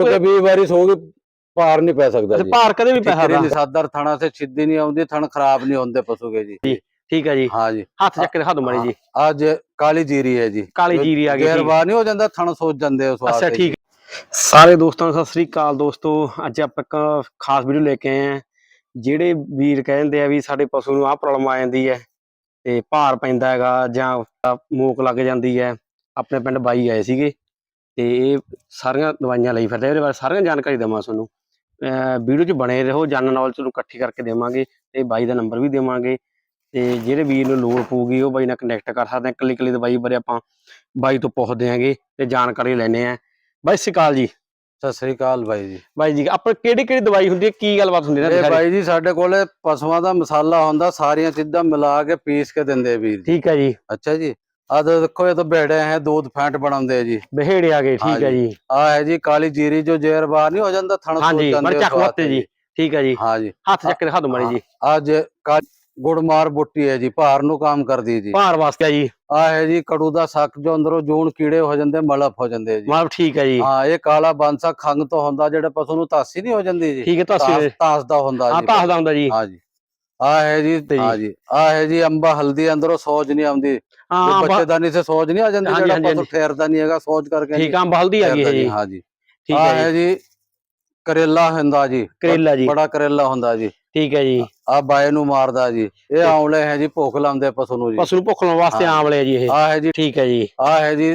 20 ਵਾਰੀ ਸੋ ਗਈ ਪਾਰ ਨਹੀਂ ਪੈ ਸਕਦਾ ਅੱਛਾ ਜੀ। ਭਾਰ ਕਦੇ ਵੀ ਪੈ ਸਕਦਾ? ਨਿਸਾਦਰ ਥਾਣਾ ਸੇ ਸਿੱਧੀ ਨਹੀਂ ਆਉਂਦੀ ਥਣ ਖਰਾਬ ਨਹੀਂ ਹੁੰਦੇ ਪਸ਼ੂ ਕੇ ਜੀ। ਠੀਕ ਹੈ ਜੀ। ਹਾਂ ਜੀ। ਹੱਥ ਚੱਕ ਕੇ ਦਿਖਾ ਮਾੜੀ ਜੀ। ਅੱਜ ਕਾਲੀ ਜੀਰੀ ਹੈ ਜੀ। ਕਾਲੀ ਜੀਰੀ ਆ ਗਈ। ਗੇਰਵਾ ਨਹੀਂ ਹੋ ਜਾਂਦਾ ਥਣ ਸੋਚ ਜਾਂਦੇ ਉਸ ਅੱਛਾ ਵਾਸਤੇ ਠੀਕ ਸਾਰੇ ਦੋਸਤਾਂ ਨੂੰ ਸਤਿ ਸ੍ਰੀ ਅਕਾਲ ਦੋਸਤੋ ਅੱਜ ਆਪਾਂ ਇੱਕ ਖਾਸ ਵੀਡੀਓ ਲੈ ਕੇ ਆਏ ਆ ਜਿਹੜੇ ਵੀਰ ਕਹਿੰਦੇ ਆ ਵੀ ਸਾਡੇ ਪਸ਼ੂ ਨੂੰ ਆਹ ਪ੍ਰੋਬਲਮ ਆ ਜਾਂਦੀ ਹੈ ਤੇ ਭਾਰ ਪੈਂਦਾ ਹੈਗਾ ਜਾਂ ਮੂਕ ਲੱਗ ਜਾਂਦੀ ਹੈ। ਆਪਣੇ ਪਿੰਡ ਬਾਈ ਆਏ ਸੀਗੇ। ਤੇ ਇਹ ਸਾਰੀਆਂ ਦਵਾਈਆਂ ਲਈ ਫਿਰਦੇ ਇਹਦੇ ਬਾਰੇ ਸਾਰੀਆਂ ਜਾਣਕਾਰੀ ਦੇਵਾਂ ਤੁਹਾਨੂੰ। ਵੀਡੀਓ 'ਚ ਬਣੇ ਰਹੋ ਜਨ ਨੌਲੇਜ ਤੁਹਾਨੂੰ ਇਕੱਠੀ ਕਰਕੇ ਦੇਵਾਂਗੇ ਤੇ ਬਾਈ ਦਾ ਨੰਬਰ ਵੀ ਦੇਵਾਂਗੇ। ਤੇ ਜਿਹੜੇ ਵੀਰ ਨੂੰ ਲੋੜ ਪਊਗੀ ਉਹ ਬਾਈ ਨਾਲ ਕਨੈਕਟ ਕਰ ਸਕਦੇ ਆ। ਇਕੱਲੀ ਇਕੱਲੀ ਦਵਾਈ ਬਾਰੇ ਆਪਾਂ ਬਾਈ ਤੋਂ ਪੁੱਛਦੇ ਆਂਗੇ ਤੇ ਜਾਣਕਾਰੀ ਲੈਣੇ ਆ। ਬਾਈ ਸਤਿ ਸ਼੍ਰੀ ਅਕਾਲ ਜੀ। ਸਤਿ ਸ੍ਰੀ ਅਕਾਲ ਬਾਈ ਜੀ। ਬਾਈ ਜੀ ਆਪਾਂ ਕਿਹੜੀ ਕਿਹੜੀ ਦਵਾਈ ਹੁੰਦੀ ਹੈ? ਕੀ ਗੱਲਬਾਤ ਹੁੰਦੀ ਹੈ ਇਹ ਬਾਈ ਜੀ ਸਾਡੇ ਕੋਲੇ ਪਸ਼ੂਆਂ ਦਾ ਮਸਾਲਾ ਹੁੰਦਾ ਸਾਰੀਆਂ ਚੀਜ਼ਾਂ ਮਿਲਾ ਕੇ ਪੀਸ ਕੇ ਦਿੰਦੇ ਵੀਰ ਠੀਕ ਹੈ ਜੀ। ਅੱਛਾ ਜੀ। ਆ ਦੇਖੋ ਇਹ ਤਾਂ ਬੇੜੇ ਹੈ दूध ਫੈਂਟ ਬਣਾਉਂਦੇ ਆ ਜੀ। ਬਹਿੜੇ ਆ ਗਏ ਠੀਕ ਹੈ ਜੀ। ਆ ਹੈ ਜੀ ਕਾਲੀ ਜੀਰੀ ਜੋ ਜ਼ਹਿਰ ਬਾਹਰ ਨਹੀਂ ਹੋ ਜਾਂਦਾ ਥਣ ਸੋਚ ਹਾਂਜੀ ਮਰ ਚੱਕ ਜੀ ਠੀਕ ਹੈ ਜੀ। ਹਾਂ ਜੀ ਹੱਥ ਚੱਕ ਕੇ ਦਿਖਾ ਦਿਓ ਮਾੜੀ ਜੀ। ਅੱਜ ਗੁੜਮਾਰ ਬੁੱਟੀ ਹੈ ਜੀ ਭਾਰ ਨੂੰ ਕੰਮ ਕਰਦੀ ਜੀ। ਭਾਰ ਵਾਸਤੇ ਆ ਜੀ। ਆ ਹੈ ਜੀ ਕੜੂ ਦਾ ਸੱਕ ਜੋ ਅੰਦਰੋਂ ਜੂਣ ਕੀੜੇ ਹੋ ਜਾਂਦੇ ਮਲਪ ਹੋ ਜਾਂਦੇ ਜੀ। ਮਤਲਬ ਠੀਕ ਹੈ ਜੀ। ਹਾਂ ਇਹ ਕਾਲਾ ਬਾਂਸਾ ਖੰਗ ਤੋਂ ਹੁੰਦਾ ਜਿਹੜੇ ਪਸ਼ੂ ਨੂੰ ਤਾਸੀ ਨਹੀਂ ਹੋ ਜਾਂਦੀ ਜੀ। ਠੀਕ ਹੈ ਤਾਸ ਤਾਸੀ ਤਾਸ ਦਾ ਹੁੰਦਾ ਹਾਂ ਜੀ। ਤਾਸਦਾ ਹੁੰਦਾ ਜੀ। ਹਾਂ ਜੀ। ਆ ਹੈ ਜੀ। ਹਾਂ ਜੀ ਆ ਹੈ ਜੀ ਅੰਬਾ ਹਲਦੀ ਅੰਦਰੋਂ ਸੋਜ ਨਹੀਂ ਆਉਂਦੀ। ਹਾਂ ਬੱਚੇਦਾਨੀ ਸੇ ਸੋਜ ਨਹੀਂ ਆ ਜਾਂਦੀ ਜਿਹੜਾ ਪਸ਼ੂ ਠਹਿਰਦਾ ਨਹੀਂ ਹੈਗਾ ਸੋਜ ਕਰਕੇ ਠੀਕ ਆ ਬਲਦੀ ਆ ਗਈ ਹੈ ਜੀ। ਹਾਂ ਜੀ। ਠੀਕ ਹੈ ਜੀ। ਕਰੇਲਾ ਹੁੰਦਾ ਜੀ। ਕਰੇਲਾ ਜੀ। ਬੜਾ ਕਰੇਲਾ ਹੁੰਦਾ ਜੀ। ਠੀਕ ਹੈ ਜੀ। ਆ ਬਾਏ ਨੂੰ ਮਾਰਦਾ ਜੀ। ਇਹ ਆਉਲੇ ਹੈ ਜੀ ਭੁੱਖ ਲਾਉਂਦੇ ਪਸ਼ੂ ਨੂੰ ਜੀ। ਪਸ਼ੂ ਨੂੰ ਭੁੱਖ ਲਾਉਣ ਵਾਸਤੇ ਹਾਂ। ਆਮਲੇ ਆ ਜੀ ਇਹ। ਆ ਹੈ ਜੀ। ਠੀਕ ਹੈ ਜੀ। ਆ ਹੈ ਜੀ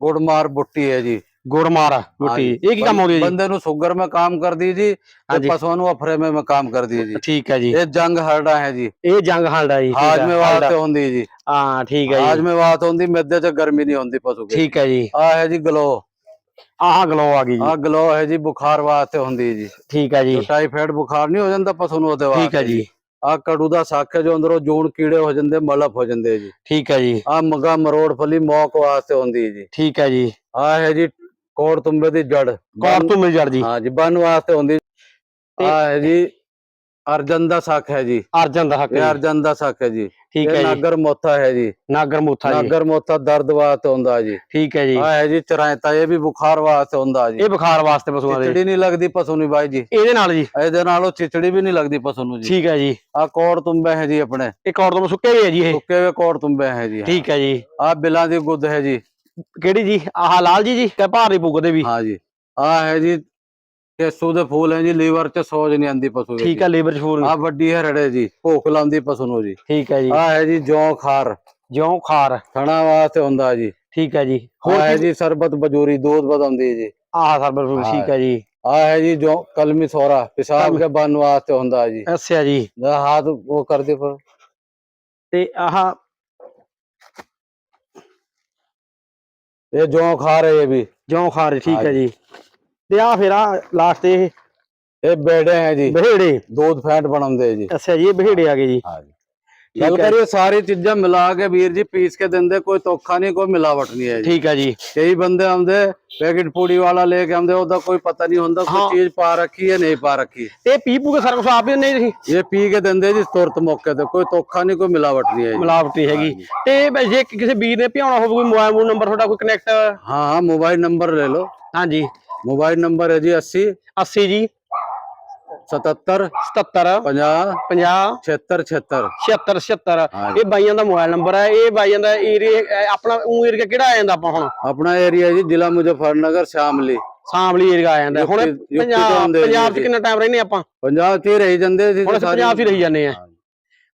ਗੁੜਮਾਰ ਬੁੱਟੀ ਹੈ ਜੀ। ਗੁੜਮਾਰ हाँ ਮਿੱਟੀ जी। ਇਹ ਕੀ ਕੰਮ ਆਉਂਦੀ ਹੈ ਜੀ ਬੰਦੇ ਨੂੰ ਸ਼ੂਗਰ में काम कर दी जी हाँ ਤੇ जी। ਪਸ਼ੂਆਂ ਨੂੰ ਅਫਰੇ में में काम कर दी जी ਠੀਕ ਹੈ ਜੀ ਇਹ ਜੰਗ ਹਰੜਾ ਹੈ ਜੀ ਇਹ ਜੰਗ ਹਾਲਦਾ ਜੀ ਠੀਕ ਹੈ, ਹਾਜਮੇ ਹਾਲਡਾ। ਵਾਸਤੇ ਹੁੰਦੀ ਜੀ ਹਾਂ ਠੀਕ ਹੈ ਜੀ ਹਾਜਮੇ ਵਾਸਤੇ ਹੁੰਦੀ ਮਿੱਦੇ ਚ ਗਰਮੀ ਨਹੀਂ ਹੁੰਦੀ ਪਸ਼ੂ ਦੀ ਠੀਕ ਹੈ ਜੀ ਆ ਹੈ ਜੀ ਗਲੋ ਆਹ ਗਲੋ ਆ ਗਈ ਜੀ ਆ ਗਲੋ ਹੈ ਜੀ ਬੁਖਾਰ ਵਾਸਤੇ ਹੁੰਦੀ ਜੀ ਠੀਕ ਹੈ ਜੀ ਜੋ ਟਾਈਫਾਇਡ ਬੁਖਾਰ ਨਹੀਂ ਹੋ ਜਾਂਦਾ ਪਸ਼ੂ ਨੂੰ ਉਹਦੇ ਵਾਸਤੇ ਠੀਕ ਹੈ ਜੀ ਆ ਕੜੂ ਦਾ ਸੱਕ ਹੈ ਜੋ ਅੰਦਰੋਂ ਜੂਣ ਕੀੜੇ ਹੋ ਜਾਂਦੇ ਮਲਪ ਹੋ ਜਾਂਦੇ ਜੀ ਠੀਕ ਹੈ ਜੀ ਆ ਮਗਾ ਮਰੋੜ ਫਲੀ ਮੌਕ ਵਾਸਤੇ ਹੁੰਦੀ ਜੀ ਠੀਕ ਹੈ ਜੀ ਆ ਹੈ ਜੀ ਕੋੜ ਤੁੰਬੇ ਦੀ ਜੜ। ਕੌਰ ਤੋਂ ਮਿਲ ਜੜ ਜੀ। ਹਾਂ ਜੀ ਬਨ ਵਾਸਤੇ ਹੁੰਦੀ। ਆ ਹੈ ਜੀ ਅਰਜਨ ਦਾ ਸੱਕ ਹੈ ਜੀ। ਅਰਜਨ ਦਾ ਹੱਕ ਇਹ ਜੀ। ਅਰਜਨ ਦਾ ਸੱਕ ਹੈ ਜੀ। ਠੀਕ ਇਹ ਹੈ ਜੀ। ਨਾਗਰ ਮੋਥਾ ਹੈ ਜੀ। ਨਾਗਰ ਮੂਥਾ ਜੀ। ਨਾਗਰ ਮੋਥਾ ਦਰਦ ਵਾਸਤੇ ਹੁੰਦਾ ਜੀ। ਠੀਕ ਹੈ ਜੀ। ਆ ਹੈ ਜੀ ਚਰਾਇਤਾ ਇਹ ਵੀ ਬੁਖਾਰ ਵਾਸਤੇ ਹੁੰਦਾ ਜੀ। ਇਹ ਬੁਖਾਰ ਵਾਸਤੇ ਪਸ਼ੂਆਂ ਦੇ। ਚਿਚੜੀ ਨਹੀਂ ਲੱਗਦੀ ਪਸ਼ੂ ਨੂੰ ਬਾਈ ਜੀ। ਇਹਦੇ ਨਾਲ ਜੀ। ਇਹਦੇ ਨਾਲੋਂ ਚਿਚੜੀ ਵੀ ਨਹੀਂ ਲੱਗਦੀ ਪਸ਼ੂ ਨੂੰ ਜੀ। ਠੀਕ ਹੈ ਜੀ। ਆ ਕੋੜ ਤੁੰਬੇ ਹੈ ਜੀ ਆਪਣੇ। ਇੱਕ ਔਰ ਤੋਂ ਸੁੱਕੇ ਹੋਏ ਆ ਜੀ ਇਹ। ਸੁੱਕੇ ਹੋਏ ਕੋੜ ਤੁੰਬੇ ਹੈ ਜੀ। ਠੀਕ ਹੈ ਜੀ। ਆ ਬਿਲਾਂ ਦੀ ਗੁੱਦ ਹੈ ਜੀ। ਕਿਹੜੀ ਜੀ? ਆਹ ਲਾਲ ਜੀ ਜੀ ਤੇ ਭਾਰੀ ਪੁੱਗਦੇ ਵੀ। ਹਾਂ ਜੀ। ਆਹ ਹੈ ਜੀ 300 ਦੇ ਫੁੱਲ ਹੈ ਜੀ ਲੀਵਰ ਚ ਸੋਜ ਨਹੀਂ ਆਂਦੀ ਪਸ਼ੂ ਦੀ ਠੀਕ ਹੈ ਲੀਵਰ ਚ ਫੁੱਲ। ਆ ਵੱਡੀ ਹੈ ਰੜੇ ਜੀ ਭੋਖ ਲਾਉਂਦੀ ਪਸ਼ੂ ਨੂੰ ਜੀ। ਠੀਕ ਹੈ ਜੀ। ਆਹ ਹੈ ਜੀ ਜੌਂ ਖਾਰ। ਜੌਂ ਖਾਰ। ਥਣਾ ਵਾਸਤੇ ਹੁੰਦਾ ਜੀ। ਠੀਕ ਹੈ ਜੀ। ਹੋਰ ਹੈ ਜੀ ਸਰਬਤ ਬਜੂਰੀ ਦੋਧ ਵਧਾਉਂਦੀ ਜੀ। ਆਹ ਸਰਬਤ ਠੀਕ ਹੈ ਜੀ। ਆਹ ਹੈ ਜੀ ਜੋ ਕਲਮੀ ਸੋਰਾ ਪਿਸ਼ਾਬ ਕੇ ਬਨ ਵਾਸਤੇ ਹੁੰਦਾ ਜੀ। ਅੱਛਾ ਜੀ। ਹੱਥ ਉਹ ਕਰਦੇ ਪਰ ਤੇ ਆਹ ਇਹ ਜੌਂ ਖਾ ਰਹੇ ਵੀ। ਜੌਂ ਖਾ ਰਹੇ ਠੀਕ ਹੈ ਜੀ। ਤੇ ਆ ਫਿਰ ਆ ਲਾਸਟ ਇਹ ਇਹ ਬੇੜੇ ਹੈ ਜੀ। ਬਹਿੜੇ। ਦੋ ਫੈਟ ਬਣਾਉਂਦੇ ਜੀ। ਅੱਛਾ ਜੀ ਇਹ ਬਹਿੜੇ ਆ ਗਏ ਜੀ। ਹਾਂ ਜੀ ਗੱਲ ਕਰੀਏ ਸਾਰੀ ਚੀਜ਼ਾਂ ਮਿਲਾ ਕੇ ਵੀਰ ਜੀ ਪੀਸ ਕੇ ਦਿੰਦੇ ਕੋਈ ਤੋਖਾ ਨਹੀਂ ਕੋਈ ਮਿਲਾਵਟ ਨਹੀਂ ਹੈ ਠੀਕ ਹੈ ਜੀ। ਕਈ ਬੰਦੇ ਆਉਂਦੇ ਪੈਕਟ ਪੂੜੀ ਵਾਲਾ ਲੈ ਕੇ ਆਉਂਦੇ ਉਹਦਾ ਕੋਈ ਪਤਾ ਨਹੀਂ ਹੁੰਦਾ ਕੋਈ ਚੀਜ਼ ਪਾ ਰੱਖੀ ਹੈ ਨਹੀਂ ਪਾ ਰੱਖੀ। ਤੇ ਪੀ ਪੂ ਕੇ ਸਾਰਾ ਆਪ ਹੀ ਨਹੀਂ ਤੁਸੀਂ? ਇਹ ਪੀ ਕੇ ਦਿੰਦੇ ਜੀ ਤੁਰਤ ਮੌਕੇ ਤੇ ਕੋਈ ਤੋਖਾ ਨਹੀਂ ਕੋਈ ਮਿਲਾਵਟ ਨਹੀਂ ਹੈ ਮਿਲਾਵਟ ਨਹੀਂ ਹੈਗੀ। ਤੇ ਜੇ ਕਿਸੇ ਵੀਰ ਨੇ ਭਿਆਉਣਾ ਹੋਵੇ ਕੋਈ ਮੋਬਾਈਲ ਨੰਬਰ ਤੁਹਾਡਾ ਕੋਈ ਕਨੈਕਟ ਹਾਂ ਹਾਂ ਮੋਬਾਈਲ ਨੰਬਰ ਲੈ ਲਓ। ਹਾਂਜੀ। ਮੋਬਾਈਲ ਨੰਬਰ ਹੈ ਜੀ 80 80 ਜੀ। 77 77 50 50 76 76 76 76 ਇਹ ਬਾਈਆਂ ਦਾ ਮੋਬਾਈਲ ਨੰਬਰ ਹੈ ਇਹ ਬਾਈਆਂ ਦਾ ਏਰੀਆ ਆਪਣਾ ਉਹ ਏਰੀਆ ਕਿਹੜਾ ਆ ਜਾਂਦਾ ਆਪਾਂ ਹੁਣ? ਆਪਣਾ ਏਰੀਆ ਜੀ ਜ਼ਿਲ੍ਹਾ ਮੁਜ਼ਫਰਨਗਰ ਸ਼ਾਮਲੀ। ਸ਼ਾਮਲੀ ਏਰੀਆ ਆ ਜਾਂਦਾ। ਹੁਣ ਪੰਜਾਬ ਪੰਜਾਬ 'ਚ ਕਿੰਨਾ ਟਾਈਮ ਰਹਿੰਦੇ ਆਪਾਂ? ਪੰਜਾਬ 'ਚ ਹੀ ਰਹੀ ਜਾਂਦੇ ਸੀ ਹੁਣ ਪੰਜਾਬ 'ਚ ਹੀ ਰਹੀ ਜਾਂਦੇ ਆ।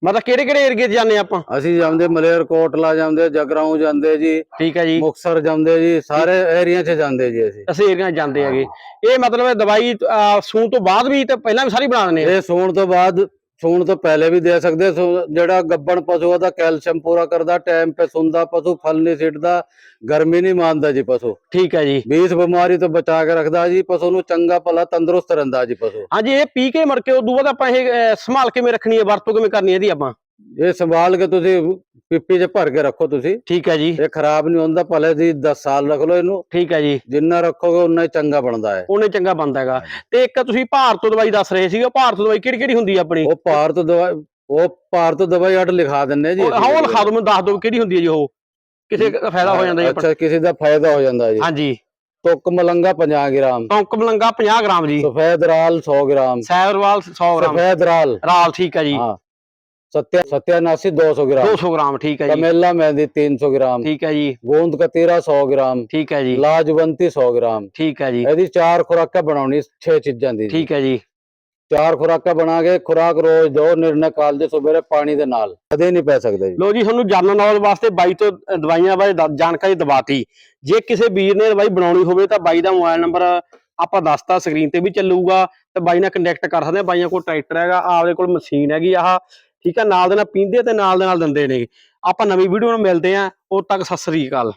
ਮਤਲਬ ਕਿਹੜੇ ਕਿਹੜੇ ਏਰੀਏ 'ਚ ਜਾਂਦੇ ਆਪਾਂ? ਅਸੀਂ ਜਾਂਦੇ ਮਲੇਰਕੋਟਲਾ ਜਾਂਦੇ ਜਗਰਾਉਂ ਜਾਂਦੇ ਜੀ। ਠੀਕ ਹੈ ਜੀ। ਮੁਕਸਰ ਜਾਂਦੇ ਜੀ ਸਾਰੇ ਏਰੀਆ 'ਚ ਜਾਂਦੇ ਜੀ ਅਸੀਂ। ਅਸੀਂ ਏਰੀਆ ਜਾਂਦੇ ਹੈਗੇ। ਇਹ ਮਤਲਬ ਦਵਾਈ ਸੂਣ ਤੋਂ ਬਾਅਦ ਵੀ ਤੇ ਪਹਿਲਾਂ ਵੀ ਸਾਰੀ ਬਣਾ ਦਿੰਦੇ ਆ ਇਹ ਸੌਣ ਤੋਂ ਬਾਅਦ ਸੌਣ ਤੋਂ ਪਹਿਲੇ ਵੀ ਦੇ ਸਕਦੇ ਸੌ- ਜਿਹੜਾ ਗੱਬਣ ਪਸ਼ੂ ਉਹਦਾ ਕੈਲਸ਼ੀਅਮ ਪੂਰਾ ਕਰਦਾ ਟਾਈਮ ਤੇ ਸੁੰਦਾ ਪਸ਼ੂ ਫਲ ਨਹੀਂ ਸਿੱਟਦਾ ਗਰਮੀ ਨਹੀਂ ਮੰਨਦਾ ਜੀ ਪਸ਼ੂ। ਠੀਕ ਹੈ ਜੀ। ਵੀ ਇਸ ਬਿਮਾਰੀ ਤੋਂ ਬਚਾ ਕੇ ਰੱਖਦਾ ਜੀ ਪਸ਼ੂ ਨੂੰ ਚੰਗਾ ਭਲਾ ਤੰਦਰੁਸਤ ਰਹਿੰਦਾ ਜੀ ਪਸ਼ੂ। ਹਾਂਜੀ ਇਹ ਪੀ ਕੇ ਮਰ ਕੇ ਉਦੋਂ ਬਾਅਦ ਆਪਾਂ ਇਹ ਸੰਭਾਲ ਕਿਵੇਂ ਰੱਖਣੀ ਹੈ ਵਰਤੋਂ ਕਿਵੇਂ ਕਰਨੀ ਹੈ ਇਹਦੀ ਆਪਾਂ? ਇਹ ਸੰਭਾਲ ਕੇ ਤੁਸੀਂ ਪਿੱਪੀ 'ਚ ਭਰ ਕੇ ਰੱਖੋ ਤੁਸੀਂ। ਠੀਕ ਹੈ ਜੀ। ਇਹ ਖਰਾਬ ਨਹੀਂ ਹੁੰਦਾ ਭਲੇ ਦੀ 10 ਸਾਲ ਰੱਖ ਲਓ ਇਹਨੂੰ। ਠੀਕ ਹੈ ਜੀ। ਜਿੰਨਾ ਰੱਖੋਗੇ ਉਨਾ ਹੀ ਚੰਗਾ ਬਣਦਾ ਹੈ। ਉਹਨੇ ਚੰਗਾ ਬੰਦਾ ਹੈਗਾ। ਤੇ ਇੱਕ ਤੁਸੀਂ ਭਾਰਤ ਦਵਾਈ ਦੱਸ ਰਹੇ ਸੀਗੇ ਭਾਰਤ ਦਵਾਈ ਕਿਹੜੀ ਕਿਹੜੀ ਹੁੰਦੀ ਹੈ ਆਪਣੀ? ਉਹ ਭਾਰਤ ਦਵਾਈ ਉਹ ਭਾਰਤ ਦਵਾਈ ਅੱਡ ਲਿਖਾ ਦਿੰਨੇ ਜੀ। ਹਾਂ ਉਹ ਲਿਖਾ ਦਿਓ ਮੈਨੂੰ ਦੱਸ ਦਿਓ ਕਿਹੜੀ ਹੁੰਦੀ ਹੈ ਜੀ ਉਹ। ਕਿਸੇ ਦਾ ਫਾਇਦਾ ਹੋ ਜਾਂਦਾ ਜੀ ਅੱਛਾ ਕਿਸੇ ਦਾ ਫਾਇਦਾ ਹੋ ਜਾਂਦਾ ਜੀ। ਹਾਂਜੀ। ਤੁਕ ਮਲੰਗਾ 50 ਗ੍ਰਾਮ। ਟੌਂਕ ਮਲੰਗਾ 50 ਗ੍ਰਾਮ ਜੀ। ਸਫੈਦ ਰਾਲ 100 ਗ੍ਰਾਮ। ਸੈਵਰਵਾਲ 100 ਗ੍ਰਾਮ। ਸਫੈਦ ਰਾਲ। ਰਾਲ ਠੀਕ ਹੈ ਜੀ। सत्या सत्यानाशी 200 ग्राम 200 ਗ੍ਰਾਮ ਠੀਕ ਹੈ ਜੀ कमेला मेहंदी 300 ग्राम ਠੀਕ ਹੈ ਜੀ गोंद कतीरा 100 ग्राम ਠੀਕ ਹੈ ਜੀ ਲਾਜਵੰਤੀ 100 ग्राम ਠੀਕ ਹੈ ਜੀ ਇਹਦੀ ਚਾਰ ਖੁਰਾਕਾਂ ਬਣਾਉਣੀ 6 ਚੀਜ਼ਾਂ ਦੀ ਠੀਕ ਹੈ ਜੀ ਚਾਰ ਖੁਰਾਕਾਂ ਬਣਾ ਕੇ ਖੁਰਾਕ ਰੋਜ਼ ਦੋ ਨਿਰਣੇ ਕਾਲ ਦੇ ਸਵੇਰੇ ਪਾਣੀ ਦੇ ਨਾਲ ਕਦੇ ਨਹੀਂ ਪੈ ਸਕਦੇ ਜੀ ਲੋ ਜੀ ਤੁਹਾਨੂੰ ਜਨਰਲ ਨੌਲੇਜ ਵਾਸਤੇ ਬਾਈ ਤੋਂ ਅ, ਦਵਾਈਆਂ ਬਾਰੇ ਦ- ਜਾਣਕਾਰੀ ਦਵਾਤੀ ਜੇ ਕਿਸੇ ਵੀਰ ਨੇ ਦਵਾਈ ਬਣਾਉਣੀ ਹੋਵੇ ਤਾਂ ਬਾਈ ਦਾ ਮੋਬਾਈਲ ਨੰਬਰ ਆਪਾਂ ਦੱਸਤਾ ਸਕਰੀਨ ਤੇ ਵੀ ਚੱਲੂਗਾ ਤੇ ਬਾਈ ਨਾਲ ਕੰਟੈਕਟ ਕਰ ਸਕਦੇ ਆ ਬਾਈਆਂ ਕੋਲ ਟਰੈਕਟਰ ਹੈਗਾ ਆਪਦੇ ਕੋਲ ਮਸ਼ੀਨ ਹੈਗੀ ਆਹ ਠੀਕ ਆ, ਨਾਲ ਦੇ ਨਾਲ ਪੀਂਦੇ ਤੇ ਨਾਲ ਦੇ ਨਾਲ ਦਿੰਦੇ ਨੇ ਆਪਾਂ ਨਵੀਂ ਵੀਡੀਓ ਨਾਲ ਮਿਲਦੇ ਆਂ, ਉਦ ਤੱਕ ਸਤਿ ਸ੍ਰੀ ਅਕਾਲ।